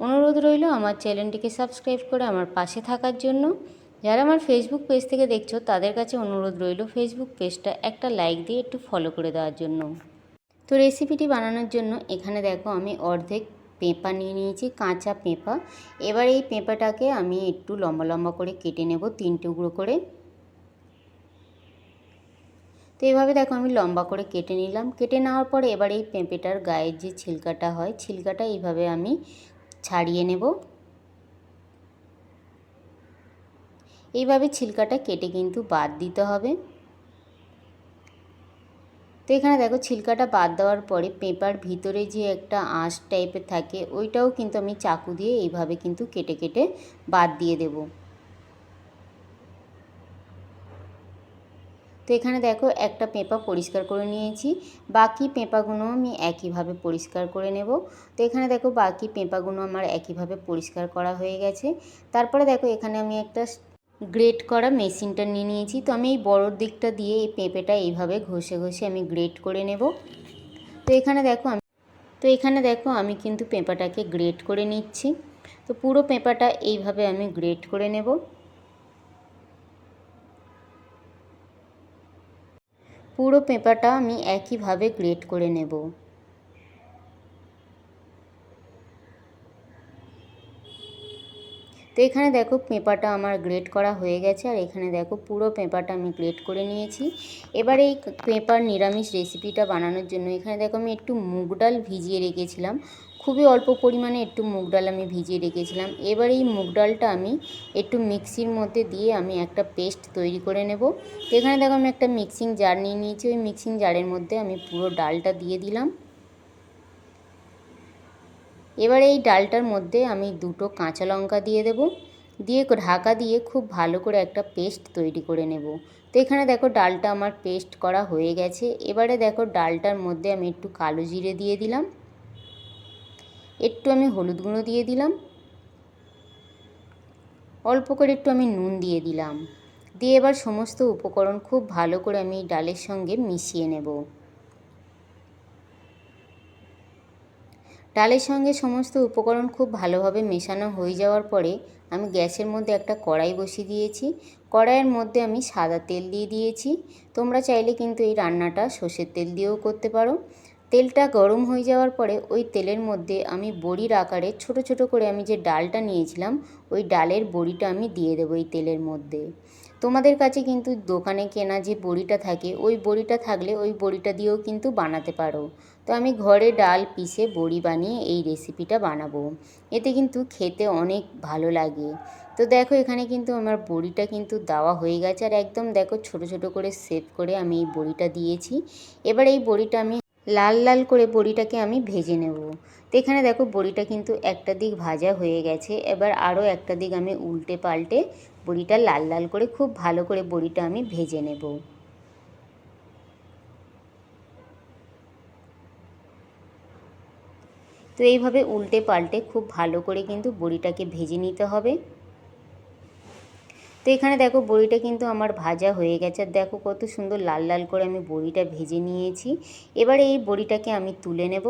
অনুরোধ রইল আমার চ্যানেলটিকে সাবস্ক্রাইব করে আমার পাশে থাকার জন্য। যারা আমার ফেসবুক পেজ থেকে দেখছ, তাদের কাছে অনুরোধ রইল ফেসবুক পেজটা একটা লাইক দিয়ে একটু ফলো করে দেওয়ার জন্য। তো রেসিপিটি বানানোর জন্য এখানে দেখো আমি অর্ধেক পেঁপা নিয়ে নিয়েছি, কাঁচা পেঁপা। এবার এই পেঁপাটাকে আমি একটু লম্বা লম্বা করে কেটে নেব, তিন টুকরো করে। তো এভাবে দেখো আমি লম্বা করে কেটে নিলাম। কেটে নেওয়ার পরে এবার এই পেঁপেটার গায়ের যে ছিলকাটা হয়, ছিলকাটা এইভাবে আমি ছাড়িয়ে নেব। এইভাবে ছিলকাটা কেটে কিন্তু বাদ দিতে হবে। তো এখানে দেখো ছিলকাটা বাদ দেওয়ার পরে পেঁপার ভিতরে যে একটা আঁশ টাইপের থাকে, ওইটাও কিন্তু আমি চাকু দিয়ে এইভাবে কিন্তু কেটে কেটে বাদ দিয়ে দেবো। তো এখানে দেখো একটা পেঁপা পরিষ্কার করে নিয়েছি। বাকি পেঁপাগুলো আমি একইভাবে পরিষ্কার করে নেব। তো এখানে দেখো বাকি পেঁপাগুলো আমার একইভাবে পরিষ্কার করা হয়ে গেছে। তারপরে দেখো এখানে আমি একটা গ্রেট করা মেশিনটা নিয়ে নিয়েছি। তো আমি এই বড়োর দিকটা দিয়ে এই পেঁপেটা এইভাবে ঘষে ঘষে আমি গ্রেট করে নেব। তো এখানে দেখো আমি তো এখানে দেখো আমি কিন্তু পেঁপাটাকে গ্রেট করে নিচ্ছি। তো পুরো পেঁপাটা এইভাবে আমি গ্রেট করে নেব। পুরো পেঁপাটা আমি একইভাবে গ্রেট করে নেব। তো এখানে দেখো পেঁপাটা আমার গ্রেট করা হয়ে গেছে আর এখানে দেখো পুরো পেঁপাটা আমি গ্রেট করে নিয়েছি। এবার এই পেঁপার নিরামিষ রেসিপিটা বানানোর জন্য এখানে দেখো আমি একটু মুগ ডাল ভিজিয়ে রেখেছিলাম। খুবই অল্প পরিমাণে একটু মুগ ডাল আমি ভিজিয়ে রেখেছিলাম। এবার এই মুগ ডালটা আমি একটু মিক্সির মধ্যে দিয়ে আমি একটা পেস্ট তৈরি করে নেব। এখানে দেখো আমি একটা মিক্সিং জার নিয়ে নিয়েছি। ওই মিক্সিং জারের মধ্যে আমি পুরো ডালটা দিয়ে দিলাম। এবার এই ডালটার মধ্যে আমি দুটো কাঁচা লঙ্কা দিয়ে দেব। দিয়ে ঢাকা দিয়ে খুব ভালো করে একটা পেস্ট তৈরি করে নেব। তো এখানে দেখো ডালটা আমার পেস্ট করা হয়ে গেছে। এবারে দেখো ডালটার মধ্যে আমি একটু কালো জিরে দিয়ে দিলাম। একটু আমি হলুদ গুঁড়ো দিয়ে দিলাম। অল্প করে একটু আমি নুন দিয়ে দিলাম। দিয়ে এবার সমস্ত উপকরণ খুব ভালো করে আমি ডালের সঙ্গে মিশিয়ে নেব। ডালের সঙ্গে সমস্ত উপকরণ খুব ভালোভাবে মেশানো হয়ে যাওয়ার পরে আমি গ্যাসের মধ্যে একটা কড়াই বসিয়ে দিয়েছি। কড়াইয়ের মধ্যে আমি সাদা তেল দিয়ে দিয়েছি। তোমরা চাইলে কিন্তু এই রান্নাটা সর্ষের তেল দিয়েও করতে পারো। তেলটা গরম হয়ে যাওয়ার পরে ওই তেলের মধ্যে আমি বড়ির আকারে ছোট ছোট করে আমি যে ডালটা নিয়েছিলাম, ওই ডালের বড়িটা আমি দিয়ে দেবো এই তেলের মধ্যে। তোমাদের কাছে কিন্তু দোকানে কেনা যে বড়িটা থাকে, ওই বড়িটা থাকলে ওই বড়িটা দিয়েও কিন্তু বানাতে পারো। তো আমি ঘরে ডাল পিষে বড়ি বানিয়ে এই রেসিপিটা বানাবো। এতে কিন্তু খেতে অনেক ভালো লাগে। তো দেখো এখানে কিন্তু আমার বড়িটা কিন্তু দেওয়া হয়ে গেছে আর একদম দেখো ছোট ছোট করে সেভ করে আমি এই বড়িটা দিয়েছি। এবার এই বড়িটা আমি লাল লাল করে বড়িটাকে আমি ভেজে নেব। তো এখানে দেখো বড়িটা কিন্তু একটা দিক ভাজা হয়ে গেছে। এবার আরও একটা দিক আমি উল্টে পাল্টে বড়িটা লাল লাল করে খুব ভালো করে বড়িটা আমি ভেজে নেব। তো এইভাবে উল্টে পাল্টে খুব ভালো করে কিন্তু বড়িটাকে ভেজে নিতে হবে। তো এখানে দেখো বড়িটা কিন্তু আমার ভাজা হয়ে গেছে। আর দেখো কত সুন্দর লাল লাল করে আমি বড়িটা ভেজে নিয়েছি। এবারে এই বড়িটাকে আমি তুলে নেব।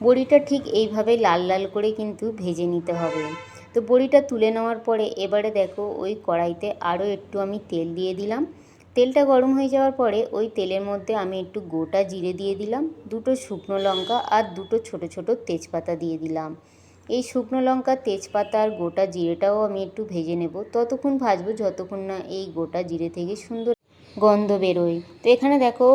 বড়িটা ঠিক এইভাবে লাল লাল করে কিন্তু ভেজে নিতে হবে। তো বড়িটা তুলে নেওয়ার পরে এবারে দেখো ওই কড়াইতে আরও একটু আমি তেল দিয়ে দিলাম। তেলটা গরম হয়ে যাওয়ার পরে ওই তেলের মধ্যে আমি একটু গোটা জিরে দিয়ে দিলাম, দুটো শুকনো লঙ্কা আর দুটো ছোট ছোট তেজপাতা দিয়ে দিলাম। এই শুকনো লঙ্কা, তেজপাতা আর গোটা জিরেটাও আমি একটু ভেজে নেব। ততক্ষণ ভাজবো, যতক্ষণ না এই গোটা জিরে থেকে সুন্দর গন্ধ বেরোয়। তো এখানে দেখো,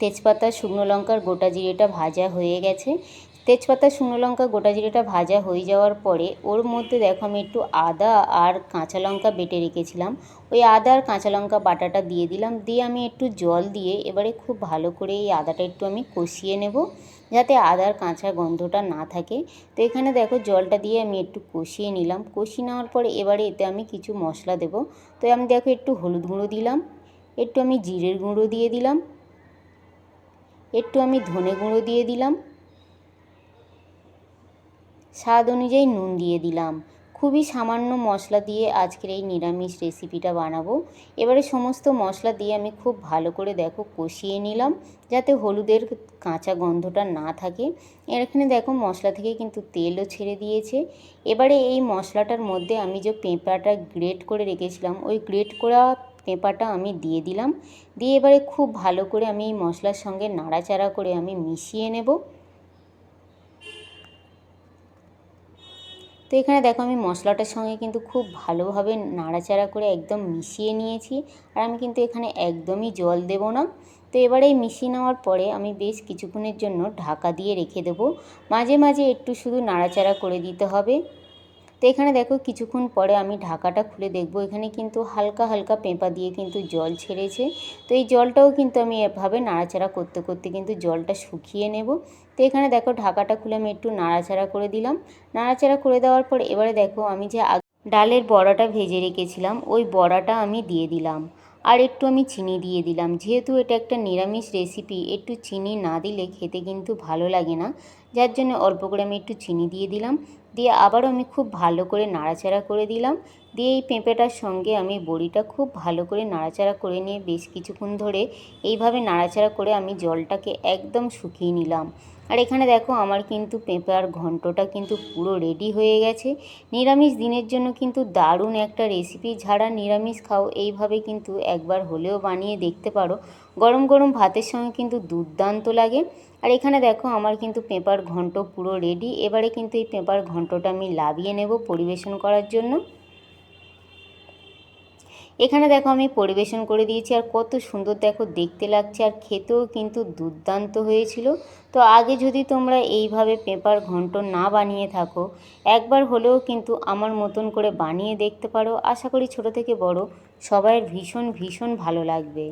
তেজপাতা, শুকনো লঙ্কার গোটা জিরেটা ভাজা হয়ে গেছে। তেজপাতা, শুকনো লঙ্কা, গোটা জিরেটা ভাজা হয়ে যাওয়ার পরে ওর মধ্যে দেখো আমি একটু আদা আর কাঁচা লঙ্কা বেটে রেখেছিলাম। ওই আদা আর কাঁচা লঙ্কা বাটাটা দিয়ে দিলাম। দিয়ে আমি একটু জল দিয়ে এবারে খুব ভালো করে এই আদাটা একটু আমি কষিয়ে নেব যাতে আদার কাঁচা গন্ধটা না থাকে। তো এখানে দেখো জলটা দিয়ে আমি একটু কষিয়ে নিলাম। কষিয়ে নেওয়ার পরে এবারে এতে আমি কিছু মশলা দেব। তো আমি দেখো একটু হলুদ গুঁড়ো দিলাম। একটু আমি জিরের গুঁড়ো দিয়ে দিলাম। একটু আমি ধনে গুঁড়ো দিয়ে দিলাম। স্বাদ অনুযায়ী নুন দিয়ে দিলাম। খুবই সামান্য মশলা দিয়ে আজকের এই নিরামিষ রেসিপিটা বানাবো। এবারে সমস্ত মশলা দিয়ে আমি খুব ভালো করে দেখো কষিয়ে নিলাম, যাতে হলুদের কাঁচা গন্ধটা না থাকে। এর এখানে দেখো মশলা থেকে কিন্তু তেলও ছেড়ে দিয়েছে। এবারে এই মশলাটার মধ্যে আমি যে পেঁপাটা গ্রেট করে রেখেছিলাম, ওই গ্রেট করা পেঁপাটা আমি দিয়ে দিলাম। দিয়ে এবারে খুব ভালো করে আমি এই মশলার সঙ্গে নাড়াচাড়া করে আমি মিশিয়ে নেব। তো এখানে দেখো আমি মশলাটার সঙ্গে কিন্তু খুব ভালোভাবে নাড়াচাড়া করে একদম মিশিয়ে নিয়েছি। আর আমি কিন্তু এখানে একদমই জল দেব না। তো এবারে মিশিয়ে নেওয়ার পরে আমি বেশ কিছুক্ষণের জন্য ঢাকা দিয়ে রেখে দেবো। মাঝে মাঝে একটু শুধু নাড়াচাড়া করে দিতে হবে। তো এখানে দেখো কিছুক্ষণ পরে আমি ঢাকাটা খুলে দেখব। এখানে কিন্তু হালকা হালকা পেঁপা দিয়ে কিন্তু জল ছেড়েছে। তো এই জলটাও কিন্তু আমি এভাবে নাড়াচাড়া করতে করতে কিন্তু জলটা শুকিয়ে নেব। তো এখানে দেখো ঢাকাটা খুলে আমি একটু নাড়াচাড়া করে দিলাম। নাড়াচাড়া করে দেওয়ার পর এবারে দেখো আমি যে ডালের বড়াটা ভেজে রেখেছিলাম, ওই বড়াটা আমি দিয়ে দিলাম। আর একটু আমি চিনি দিয়ে দিলাম। যেহেতু এটা একটা নিরামিষ রেসিপি একটু চিনি না দিলে খেতে কিন্তু ভালো লাগে না। যার জন্য অল্প করে আমি একটু চিনি দিয়ে দিলাম। দিয়ে আবারও আমি খুব ভালো করে নাড়াচাড়া করে দিলাম। দিয়ে এই পেঁপেটার সঙ্গে আমি বড়িটা খুব ভালো করে নাড়াচাড়া করে নিয়ে বেশ কিছুক্ষণ ধরে এইভাবে নাড়াচাড়া করে আমি জলটাকে একদম শুকিয়ে নিলাম। আর এখানে দেখো আমার কিন্তু পেঁপে ঘন্টটা কিন্তু পুরো রেডি হয়ে গেছে। নিরামিষ দিনের জন্য কিন্তু দারুণ একটা রেসিপি যারা নিরামিষ খাও, এইভাবে কিন্তু একবার হলেও বানিয়ে দেখতে পারো। গরম গরম ভাতের সঙ্গে কিন্তু দুর্দান্ত লাগে। আর এখানে দেখো আমার কিন্তু পেঁপার ঘন্ট পুরো রেডি এবারে কিন্তু এই পেঁপার ঘন্টটা আমি লাভিয়ে নেব পরিবেশন করার জন্য। এখানে দেখো আমি পরিবেশন করে দিয়েছি, আর কত সুন্দর দেখো দেখতে লাগছে, আর খেতেও কিন্তু দুর্দান্ত হয়েছিল। তো আগে যদি তোমরা এইভাবে পেপার ঘন্ট না বানিয়ে থাকো, একবার হলেও কিন্তু আমার মতন করে বানিয়ে দেখতে পারো। আশা করি ছোট থেকে বড় সবাইয়ের ভীষণ ভীষণ ভালো লাগবে।